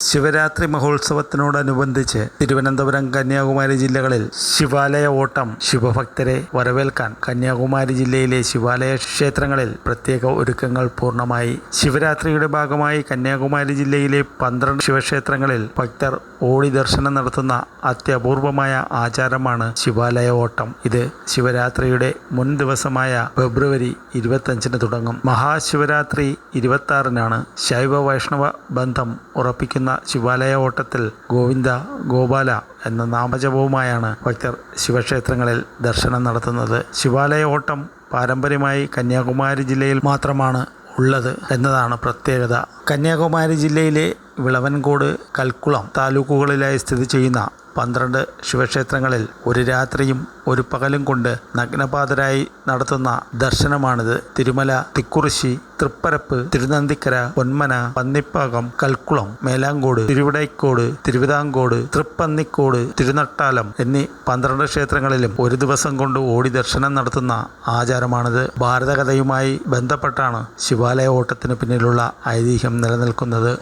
ശിവരാത്രി മഹോത്സവത്തിനോടനുബന്ധിച്ച് തിരുവനന്തപുരം കന്യാകുമാരി ജില്ലകളിൽ ശിവാലയ ഓട്ടം ശിവഭക്തരെ വരവേൽക്കാൻ കന്യാകുമാരി ജില്ലയിലെ ശിവാലയ ക്ഷേത്രങ്ങളിൽ പ്രത്യേക ഒരുക്കങ്ങൾ പൂർണമായി. ശിവരാത്രിയുടെ ഭാഗമായി കന്യാകുമാരി ജില്ലയിലെ പന്ത്രണ്ട് ശിവക്ഷേത്രങ്ങളിൽ ഭക്തർ ഓടി ദർശനം നടത്തുന്ന അത്യപൂർവമായ ആചാരമാണ് ശിവാലയ ഓട്ടം. ഇത് ശിവരാത്രിയുടെ മുൻ ദിവസമായ ഫെബ്രുവരി ഇരുപത്തഞ്ചിന് തുടങ്ങും. മഹാശിവരാത്രി ഇരുപത്തി ആറിനാണ് ശൈവ വൈഷ്ണവ ബന്ധം ഉറപ്പിക്കുന്ന ശിവാലയ ഓട്ടത്തിൽ ഗോവിന്ദ ഗോപാല എന്ന നാമജപവുമായാണ് ഭക്തർ ശിവക്ഷേത്രങ്ങളിൽ ദർശനം നടത്തുന്നത്. ശിവാലയ ഓട്ടം പാരമ്പര്യമായി കന്യാകുമാരി ജില്ലയിൽ മാത്രമാണ് ഉള്ളത് എന്നതാണ് പ്രത്യേകത. കന്യാകുമാരി ജില്ലയിലെ വിളവൻകോട് കൽക്കുളം താലൂക്കുകളിലായി സ്ഥിതി ചെയ്യുന്ന പന്ത്രണ്ട് ശിവക്ഷേത്രങ്ങളിൽ ഒരു രാത്രിയും ഒരു പകലും കൊണ്ട് നഗ്നപാതരായി നടത്തുന്ന ദർശനമാണിത്. തിരുമല തിക്കുറിശി തൃപ്പരപ്പ് തിരുനന്തിക്കര പൊന്മന പന്നിപ്പാകം കൽക്കുളം മേലാങ്കോട് തിരുവിടൈക്കോട് തിരുവിതാംകോട് തൃപ്പന്നിക്കോട് തിരുനട്ടാലം എന്നീ പന്ത്രണ്ട് ക്ഷേത്രങ്ങളിലും ഒരു ദിവസം കൊണ്ട് ഓടി ദർശനം നടത്തുന്ന ആചാരമാണിത്. ഭാരതകഥയുമായി ബന്ധപ്പെട്ടാണ് ശിവാലയ ഓട്ടത്തിന് പിന്നിലുള്ള ഐതിഹ്യം നിലനിൽക്കുന്നത്.